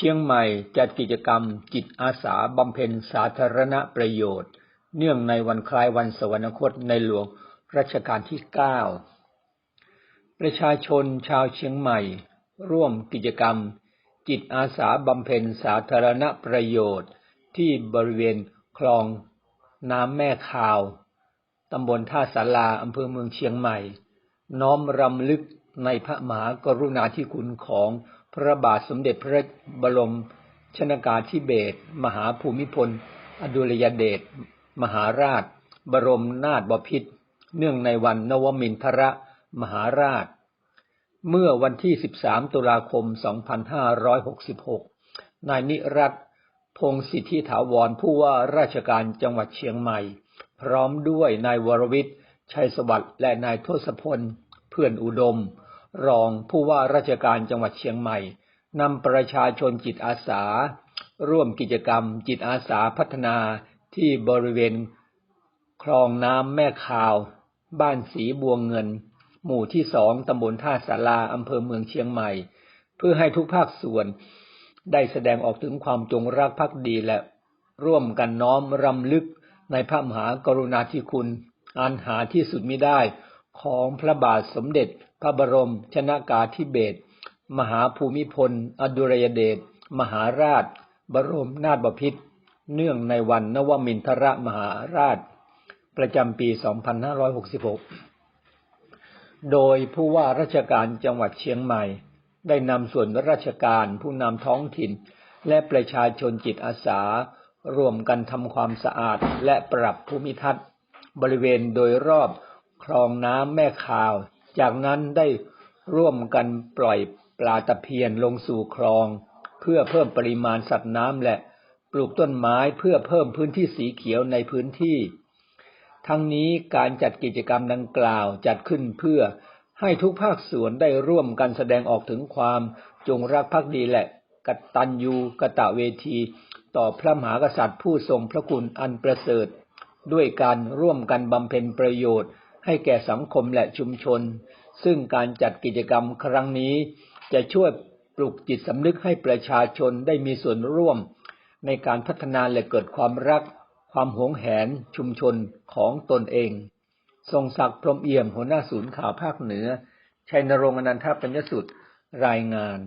เชียงใหม่จัดกิจกรรมจิตอาสาบำเพ็ญสาธารณประโยชน์ เนื่องในวันคล้ายวันสวรรคตในหลวงรัชกาลที่ 9 ประชาชนชาวเชียงใหม่ ร่วมกิจกรรม จิตอาสาบำเพ็ญสาธารณประโยชน์ ที่บริเวณคลองน้ำแม่คาว ตำบลท่าสาราอำเภอเมืองเชียงใหม่ น้อมรำลึกในพระมหากรุณาธิคุณของ ระบาทสมเด็จพระบรมชนากาธิเบศรมหาภูมิพล อดุลยเดชมหาราช บรมนาถบพิตรเนื่องในวันนวมินทรมหาราช เมื่อวันที่ 13 ตุลาคม 2566 นายนิรัตพงศิทธิถาวรผู้ว่าราชการจังหวัดเชียงใหม่ พร้อมด้วยนายวรวิทย์ชัยสวัสดิ์และนายทศพล เพื่อนอุดม รองผู้ว่าราชการจังหวัดเชียงใหม่นำประชาชนจิตอาสา ร่วมกิจกรรมจิตอาสาพัฒนาที่บริเวณคลองน้ำแม่คาว บ้านสีบวงเงิน หมู่ที่สองตำบลท่าสาราอำเภอเมืองเชียงใหม่ เพื่อให้ทุกภาคส่วน ได้แสดงออกถึงความจงรักภักดีและร่วมกันน้อมรำลึกในพระมหากรุณาธิคุณ อันหาที่สุดมิได้ของพระบาทสมเด็จ พระบรม ชนากาธิเบศมหาภูมิพล อดุลยเดชมหาราช บรมนาถบพิตรเนื่องในวันนวมินทรมหาราช ประจำปี 2566 โดยผู้ว่าราชการจังหวัดเชียงใหม่ ได้นำส่วนราชการผู้นำท้องถิ่น และประชาชนจิตอาสา ร่วมกันทำความสะอาดและปรับภูมิทัศน์ บริเวณโดยรอบคลองน้ำแม่คาว จากนั้นได้ร่วมกันปล่อยปลาตะเพียนลงสู่คลอง เพื่อเพิ่มปริมาณสัตว์น้ำและปลูกต้นไม้เพื่อเพิ่มพื้นที่สีเขียวในพื้นที่ ทั้งนี้การจัดกิจกรรมดังกล่าวจัดขึ้นเพื่อให้ทุกภาคส่วนได้ร่วมกันแสดงออกถึงความจงรักภักดีและกตัญญูกะตะเวที ต่อพระมหากษัตริย์ผู้ทรงพระคุณอันประเสริฐ ด้วยการร่วมกันบำเพ็ญประโยชน์ ให้แก่สังคมและชุมชน ซึ่งการจัดกิจกรรมครั้งนี้จะช่วยปลุกจิตสำนึกให้ประชาชนได้มีส่วนร่วม ในการพัฒนาและเกิดความรัก ความหวงแหนชุมชนของตนเอง ทรงศักดิ์พรมเอี่ยมหัวหน้าศูนย์ข่าวภาคเหนือชัยนรงค์อนันทปัญญสุดรายงาน